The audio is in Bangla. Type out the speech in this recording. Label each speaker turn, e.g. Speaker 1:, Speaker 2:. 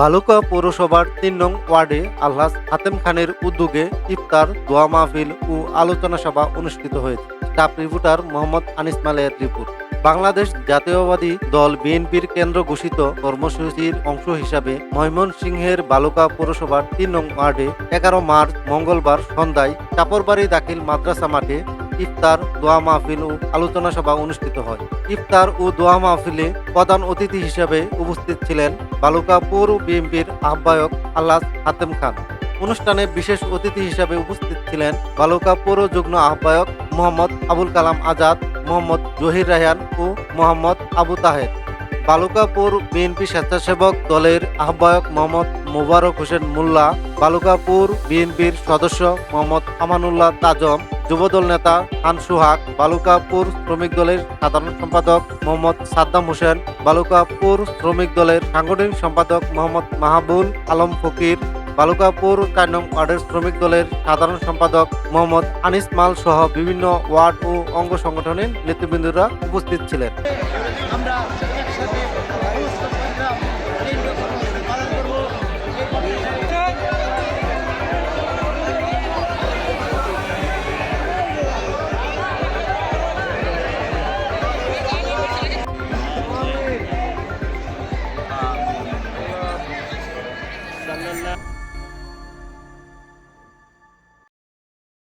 Speaker 1: বালুকা পৌরসভার তিন নং ওয়ার্ডে আলহাজ হাতেম খানের উদ্যোগে ইফতার দোয়া মাহফিল ও আলোচনা সভা অনুষ্ঠিত হয়েছে স্টাফ রিপোর্টার মোহাম্মদ আনিস মালের রিপোর্ট বাংলাদেশ জাতীয়বাদী দল বিএনপির কেন্দ্র ঘোষিত কর্মসূচির অংশ হিসাবে ময়মনসিংহের বালুকা পৌরসভার তিন নং ওয়ার্ডে এগারো মার্চ মঙ্গলবার সন্ধ্যায় চাপরবাড়ি দাখিল মাদ্রাসা মাঠে ইফতার দোয়া মাহফিল ও আলোচনা সভা অনুষ্ঠিত হয় ইফতার ও দোয়া মাহফিলে প্রধান অতিথি হিসেবে উপস্থিত ছিলেন বালুকা পৌর বিএনপির আহ্বায়ক আল্লাহ হাতেম খান অনুষ্ঠানে বিশেষ অতিথি হিসেবে উপস্থিত ছিলেন বালুকা পৌর যুগ্ম আহ্বায়ক মোহাম্মদ আবুল কালাম আজাদ মোহাম্মদ জহির রায়হান ও মোহাম্মদ আবু তাহের বালুকাপুর বিএনপি স্বেচ্ছাসেবক দলের আহ্বায়ক মোহাম্মদ মোবারক হোসেন মোল্লা বালুকাপুর বিএনপির সদস্য মোহাম্মদ আমানুল্লাহ তাজম যুবদল নেতা আনসু হাক বালুকাপুর শ্রমিক দলের সাধারণ সম্পাদক মোহাম্মদ সাদ্দাম হোসেন বালুকাপুর শ্রমিক দলের সাংগঠনিক সম্পাদক মোহাম্মদ মাহাবুল আলম ফকির বালুকাপুর চার ওয়ার্ডের শ্রমিক দলের সাধারণ সম্পাদক মোহাম্মদ আনিস মাল সহ বিভিন্ন ওয়ার্ড ও অঙ্গ সংগঠনের নেতৃবৃন্দরা উপস্থিত ছিলেন